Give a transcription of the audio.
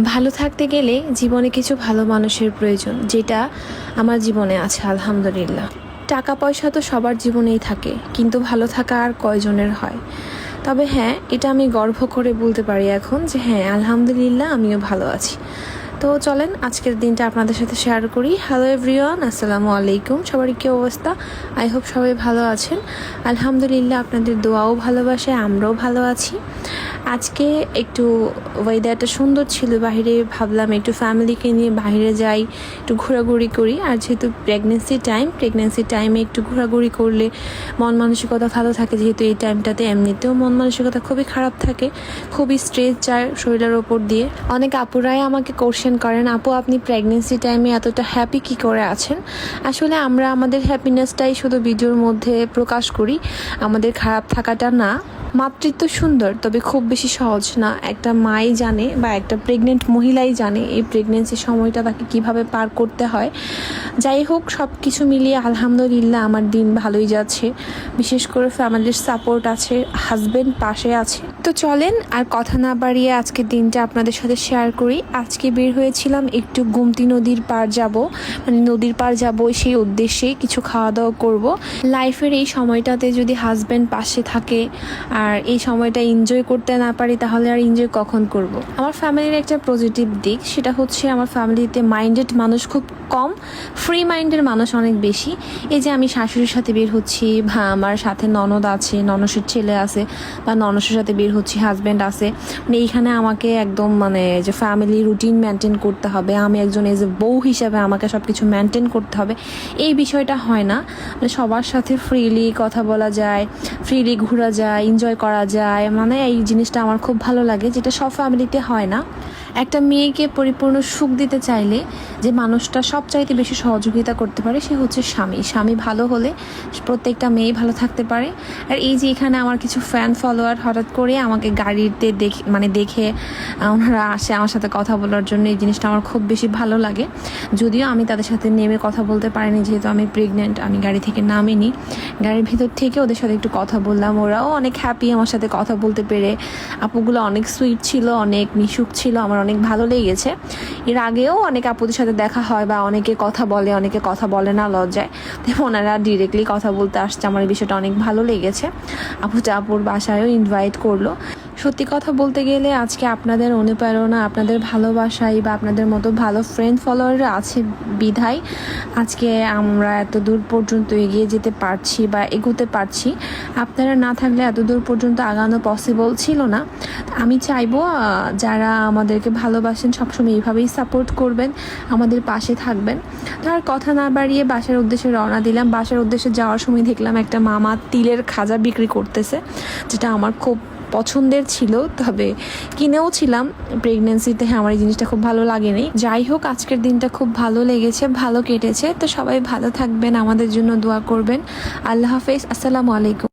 ভালো থাকতে গেলে জীবনে কিছু ভালো মানুষের প্রয়োজন, যেটা আমার জীবনে আছে, আলহামদুলিল্লাহ। টাকা পয়সা তো সবার জীবনেই থাকে, কিন্তু ভালো থাকা আর কয়জনের হয়? তবে হ্যাঁ এটা আমি গর্ব করে বলতে পারি এখন যে হ্যাঁ আলহামদুলিল্লাহ আমিও ভালো আছি। তো চলেন। আজকের দিনটা আপনাদের সাথে শেয়ার করি। হ্যালো এভরিওয়ান আসসালামু আলাইকুম। সবার কী অবস্থা? আই হোপ সবাই ভালো আছেন। আলহামদুলিল্লাহ আপনাদের দোয়াও ভালোবাসে, আমরাও ভালো আছি। আজকে একটু ওয়েদারটা সুন্দর ছিল বাইরে ভাবলাম একটু ফ্যামিলিকে নিয়ে বাইরে যাই, একটু ঘোরাঘুরি করি। আর যেহেতু প্রেগনেন্সি টাইম প্রেগনেন্সি টাইমে একটু ঘোরাঘুরি করলে মন মানসিকতা ভালো থাকে। যেহেতু এই টাইমটাতে এমনিতেও মন মানসিকতা খুবই খারাপ থাকে, খুবই স্ট্রেস যায় শরীরের ওপর দিয়ে। অনেক আপুরাই আমাকে কোশ্চেন করেন আপু, আপনি প্রেগনেন্সি টাইমে এতটা হ্যাপি কি করে আছেন? আসলে আমরা আমাদের হ্যাপিনেসটাই শুধু ভিডিওর মধ্যে প্রকাশ করি। আমাদের খারাপ থাকাটা না। মাতৃত্ব সুন্দর, তবে খুব বেশি সহজ না। একটা মাই জানে বা একটা প্রেগনেন্ট মহিলাই জানে এই প্রেগনেন্সি সময়টা তাকে কীভাবে পার করতে হয়। যাই হোক সব কিছু মিলিয়ে আলহামদুলিল্লাহ আমার দিন ভালোই যাচ্ছে। বিশেষ করে ফ্যামিলির সাপোর্ট আছে হাজবেন্ড পাশে আছে। তো চলেন আর কথা না বাড়িয়ে আজকের দিনটা আপনাদের সাথে শেয়ার করি। আজকে বের হয়েছিলাম একটু গুমতি নদীর পার যাব। মানে নদীর পার যাব সেই উদ্দেশ্যে কিছু খাওয়া দাওয়া করব লাইফের এই সময়টাতে যদি হাজবেন্ড পাশে থাকে আর এই সময়টা এনজয় করতে না পারি, তাহলে আর এনজয় কখন করব। আমার ফ্যামিলির একটা পজিটিভ দিক, সেটা হচ্ছে আমার ফ্যামিলিতে মাইন্ডেড মানুষ খুব কম ফ্রি মাইন্ডের মানুষ অনেক বেশি। এই যে আমি শাশুড়ির সাথে বের হচ্ছি, বা আমার সাথে ননদ আছে, ননসের ছেলে আছে, বা ননসের সাথে বের হচ্ছি হাজব্যান্ড আছে মানে এইখানে আমাকে একদম মানে যে ফ্যামিলি রুটিন মেনটেন করতে হবে। আমি একজন এজ এ বউ হিসাবে আমাকে সব কিছু মেনটেন করতে হবে। এই বিষয়টা হয় না। মানে সবার সাথে ফ্রিলি কথা বলা যায় ফ্রিলি ঘোরা যায় এনজয় করা যায়। মানে এই জিনিসটা আমার খুব ভালো লাগে যেটা সব ফ্যামিলিতে হয় না। একটা মেয়েকে পরিপূর্ণ সুখ দিতে চাইলে যে মানুষটা সবচাইতে বেশি সহযোগিতা করতে পারে, সে হচ্ছে স্বামী। স্বামী ভালো হলে প্রত্যেকটা মেয়ে ভালো থাকতে পারে। আর এই যে এখানে আমার কিছু ফ্যান ফলোয়ার হঠাৎ করে আমাকে গাড়িতে দেখে মানে দেখে ওনারা আসে আমার সাথে কথা বলার জন্য, এই জিনিসটা আমার খুব বেশি ভালো লাগে। যদিও আমি তাদের সাথে নেমে কথা বলতে পারিনি, যেহেতু আমি প্রেগনেন্ট আমি গাড়ি থেকে নামিনি। গাড়ির ভিতর থেকে ওদের সাথে একটু কথা বললাম। ওরাও অনেক হ্যাপি আমার সাথে কথা বলতে পেরে। আপুগুলো অনেক সুইট ছিল, অনেক মিশুক ছিল, আমার অনেক ভালো লেগেছে। এর আগেও অনেক আপুদের সাথে দেখা হয় বা অনেকে কথা বলে, অনেকে কথা বলে না লজ্জায়। তো ওনারা ডিরেক্টলি কথা বলতে আসছে। আমার এই বিষয়টা অনেক ভালো লেগেছে। আপুটা আপুর বাসায়ও ইনভাইট করল। সত্যি কথা বলতে গেলে আজকে আপনাদের অনুপ্রেরণা, আপনাদের ভালোবাসাই বা আপনাদের মতো ভালো ফ্রেন্ড ফলোয়ার আছে বিধায় আজকে আমরা এত দূর পর্যন্ত এগিয়ে যেতে পারছি বা এগোতে পারছি। আপনারা না থাকলে এত দূর পর্যন্ত আগানো পসিবল ছিল না। আমি চাইব যারা আমাদেরকে ভালোবাসেন সবসময় এইভাবেই সাপোর্ট করবেন, আমাদের পাশে থাকবেন। তো আর কথা না বাড়িয়ে বাসার উদ্দেশ্যে রওনা দিলাম। বাসার উদ্দেশ্যে যাওয়ার সময় দেখলাম একটা মামা তিলের খাজা বিক্রি করতেছে, যেটা আমার খুব পছন্দের ছিল, তবে কিনেও ছিলাম। প্রেগনেন্সিতে হ্যাঁ আমার এই জিনিসটা খুব ভালো লাগেনি। যাই হোক, আজকের দিনটা খুব ভালো লেগেছে, ভালো কেটেছে। তো সবাই ভালো থাকবেন, আমাদের জন্য দোয়া করবেন। আল্লাহ হাফেজ, আসসালামু আলাইকুম।